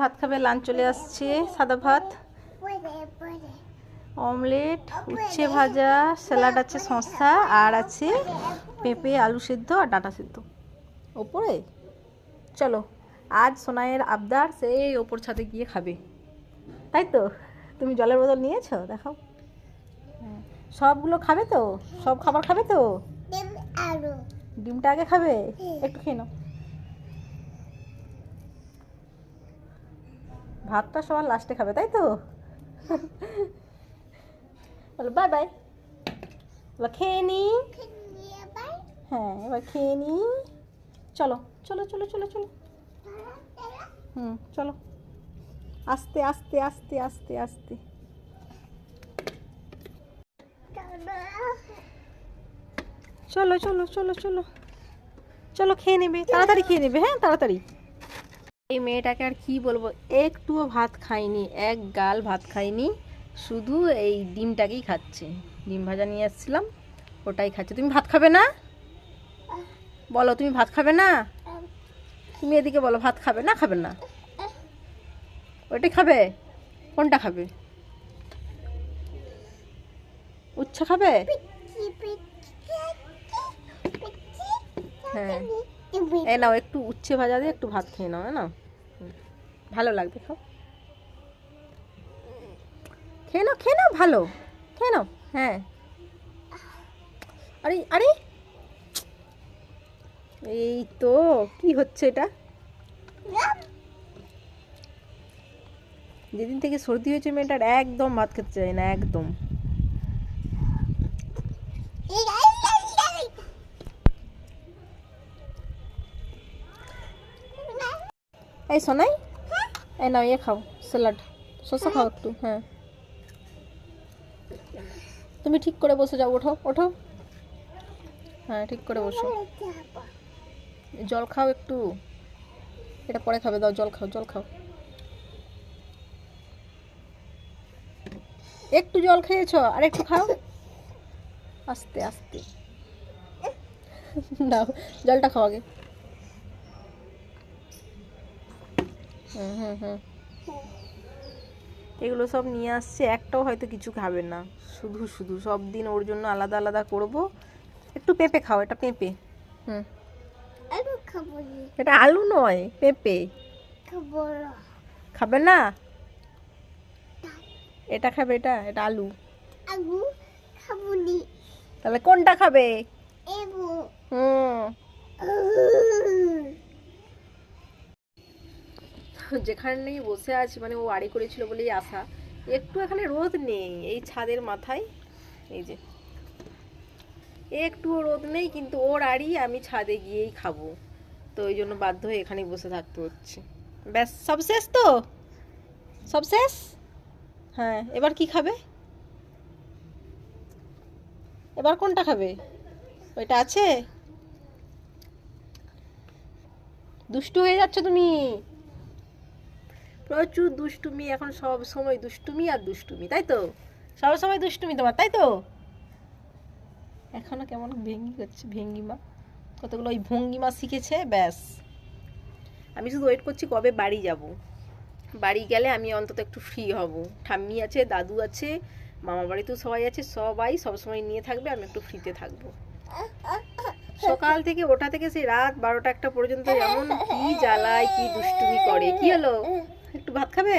ভাত খাবে লাঞ্চ চলে আসছে সাদা ভাত। অমলেট উচ্ছে ভাজা স্যালাড আছে শসা আর আছে পেঁপে আলু সিদ্ধ আর ডাঁটা সিদ্ধ। ওপরে? চলো আজ সোনাইয়ের আবদার সেই ওপর ছাদে গিয়ে খাবে। তাই তো? তুমি জলের বোতল নিয়েছো? দেখাও। হ্যাঁ। সবগুলো খাবে তো? সব খাবার খাবে তো? ডিমটা আগে খাবে? একটু খেয়ে নাও। ভাতটা সবার লাস্টে খাবে, তাই তো? বলো বাই বাই বলো খেয়ে নি। হ্যাঁ এবার খেয়ে নি। চলো চলো চলো চলো চলো। হুম, চলো। আস্তে আস্তে আস্তে আস্তে আস্তে। চলো চলো চলো চলো। চলো, খেয়ে নেবে। তাড়াতাড়ি খেয়ে নেবে হ্যাঁ তাড়াতাড়ি। এই মেয়েটাকে আর কি বলব? একটুও ভাত খায়নি এক গাল ভাত খায়নি শুধু এই ডিমটাকেই খাচ্ছে। ডিম ভাজা নিয়ে এসেছিলাম ওটাই খাচ্ছে। তুমি ভাত খাবে না? বলো তুমি ভাত খাবে না? তুমি এদিকে বলো ভাত খাবে না খাবে না? ওটাই খাবে? কোনটা খাবে? উচ্ছা খাবে? হ্যাঁ। এই নাও, একটু উচ্ছে ভাজা দিয়ে একটু ভাত খেয়ে নাও না? ভালো লাগবে, খাও। খেয়ে নাও খেয়ে নাও, ভালো। খেয়ে নাও হ্যাঁ। আরে আরে! এই তো, কি হচ্ছে এটা? যেদিন থেকে সর্দি হয়েছে মেয়েটার, একদম ভাত খেতে চাই না, একদম। এই শোনাই এই নাও ইয়ে খাও স্যালাড শসা খাও একটু হ্যাঁ। তুমি ঠিক করে বসে যাও, ওঠো ওঠো। হ্যাঁ ঠিক করে বসো। জল খাও একটু। এটা পরে খাবে, দাও, জল খাও জল খাও। একটু জল খেয়েছো, আর একটু খাও। আস্তে আস্তে। দাও, জলটা খাও আগে। এগুলো সব নিয়ে আসছে একটাও হয়তো কিছু খাবে না। শুধু শুধু সব দিন ওর জন্য আলাদা আলাদা করব। একটু পেঁপে খাও এটা পেঁপে। হুম। এটা আলু নয় পেঁপে। খাবে না। এটা খাবে এটা এটা আলু। তাহলে কোনটা খাবে? যেখানে বসে আছি মানে ও আড়ি করেছিল বলেই আসা। একটু এখানে রোদ নেই, এই ছাদের মাথায়। এই যে। একটুও রোদ নেই, কিন্তু ওর আড়ি আমি ছাদে গিয়েই খাব। তো ওই জন্য বাধ্য হয়ে এখানেই বসে থাকতে হচ্ছে। ব্যাস, সব শেষ তো? সব শেষ? হ্যাঁ এবার কি খাবে? এবার কোনটা খাবে? ওইটা আছে? দুষ্টু হয়ে যাচ্ছ তুমি। প্রচুর দুষ্টুমি, এখন সব সময় দুষ্টুমি আর দুষ্টুমি, তাই তো? সব সময় দুষ্টুমি তোমার, তাই তো? এখনও কেমন ভেঙ্গি করছে ভেঙ্গিমা। কতগুলো ওই ভঙ্গিমা শিখেছে, ব্যাস। আমি শুধু ওয়েট করছি কবে বাড়ি যাব। বাড়ি গেলে আমি অন্তত একটু ফ্রি হব। ঠাম্মি আছে, দাদু আছে মামা বাড়িতেও সবাই আছে, সবাই সবসময় নিয়ে থাকবে, আমি একটু ফ্রিতে থাকব। সকাল থেকে ওটা থেকে সেই রাত বারোটা একটা পর্যন্ত, এমন কি জ্বালায়, কি দুষ্টুমি করে, কি হলো? ভাত খাবে?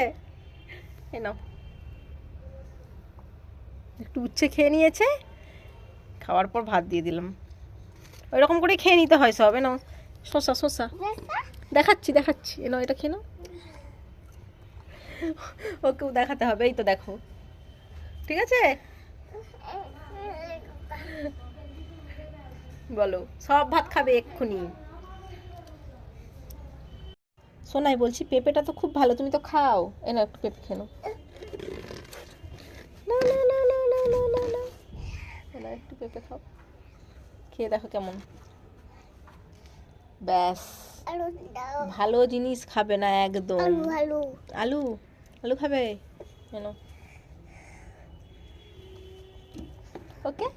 এ নাও। একটু উচ্ছে খেয়ে নিয়েছে। খাওয়ার পর ভাত দিয়ে দিলাম। ওই রকম করে খেয়ে নিতে হয় সব। এনাও শসা শসা। দেখাচ্ছি দেখাচ্ছি। এনাও এটা খেয়ে নাও। ওকেও দেখাতে হবে। এই তো দেখো। ঠিক আছে? বলো সব ভাত খাবে এক্ষুনি। শোনাই বলছি পেঁপেটা তো খুব ভালো তুমি তো খাও। এ না একটু পেঁপে নাও। না না না না না না না না। এনাও একটু পেঁপে খাও। খেয়ে দেখো কেমন। ব্যাস। ভালো জিনিস খাবে না একদম। আলু আলু। খাবে? কেন ওকে?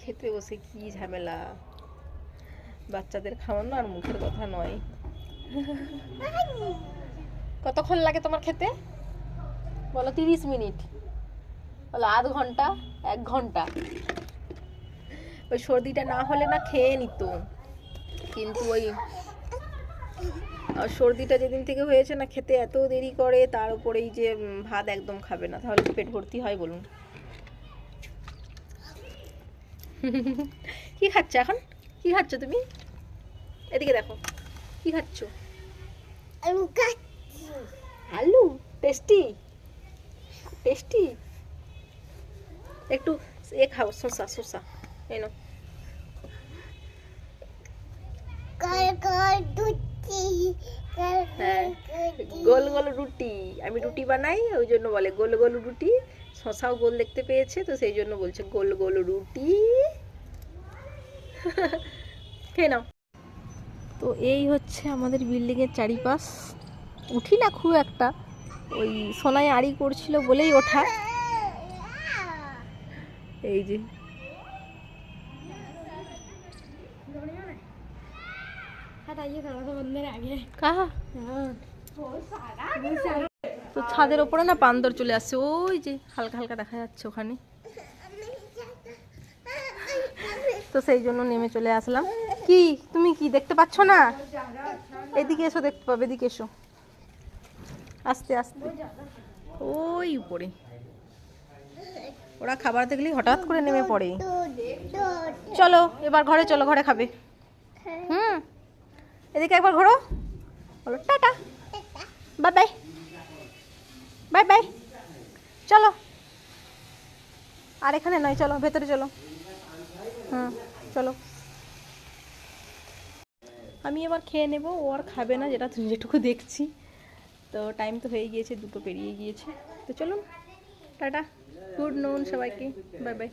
খেতে বসে কি ঝামেলা। বাচ্চাদের খাওয়ানো আর মুখের কথা নয়। কতক্ষণ লাগে তোমার খেতে? বলো তিরিশ মিনিট। বলো আধ ঘণ্টা, এক ঘণ্টা। ওই সর্দিটা না হলে না খেয়ে নিত। কিন্তু ওই সর্দিটা যেদিন থেকে হয়েছে না খেতে এত দেরি করে, তার উপরে এই যে ভাত একদম খাবে না। তাহলে পেট ভর্তি হয় বলুন? কি খাচ্ছ এখন? কি খাচ্ছ তুমি? এদিকে দেখো কি খাচ্ছ? আলু? টেস্টি টেস্টি একটু এ খাও শসা শসা। এই নাও। হ্যাঁ গোল গোল রুটি। আমি রুটি বানাই ওই জন্য বলে গোল গোল রুটি। শশাও গোল দেখতে পেয়েছে তো সেই জন্য বলছে গোল গোল রুটি। খেয়ে নাও। তো এই হচ্ছে আমাদের বিল্ডিংয়ের চারিপাশ। উঠি না খুব একটা। ওই সোনায় আড়ি করছিল বলেই ওঠা। এই যে। ছাদের ওপরে না বান্দর চলে আসছে। ওই যে হালকা হালকা দেখা যাচ্ছে ওখানে। তো সেই জন্য নেমে চলে আসলাম। কি? তুমি কি দেখতে পাচ্ছ না? এদিকে এসো, দেখতে পাবে, এদিকে এসো। আস্তে আস্তে। ওই উপরে। ওরা খাবার দেখলেই হঠাৎ করে নেমে পড়ে। চলো, এবার ঘরে, চলো, ঘরে খাবে। হুম। এদিকে একবার ঘোরো। বলো, tata. Bye bye bye bye চলো। আর এখানে নয়, চলো, ভেতরে চলো। হুম, চলো। আমি এবার খেয়ে নেব, ও আর খাবে না, যেটা যেটুকু দেখছি। তো টাইম তো হয়ে গিয়েছে, দুটো পেরিয়ে গিয়েছে। তো চলুন, টাটা গুড নুন সবাইকে বাই বাই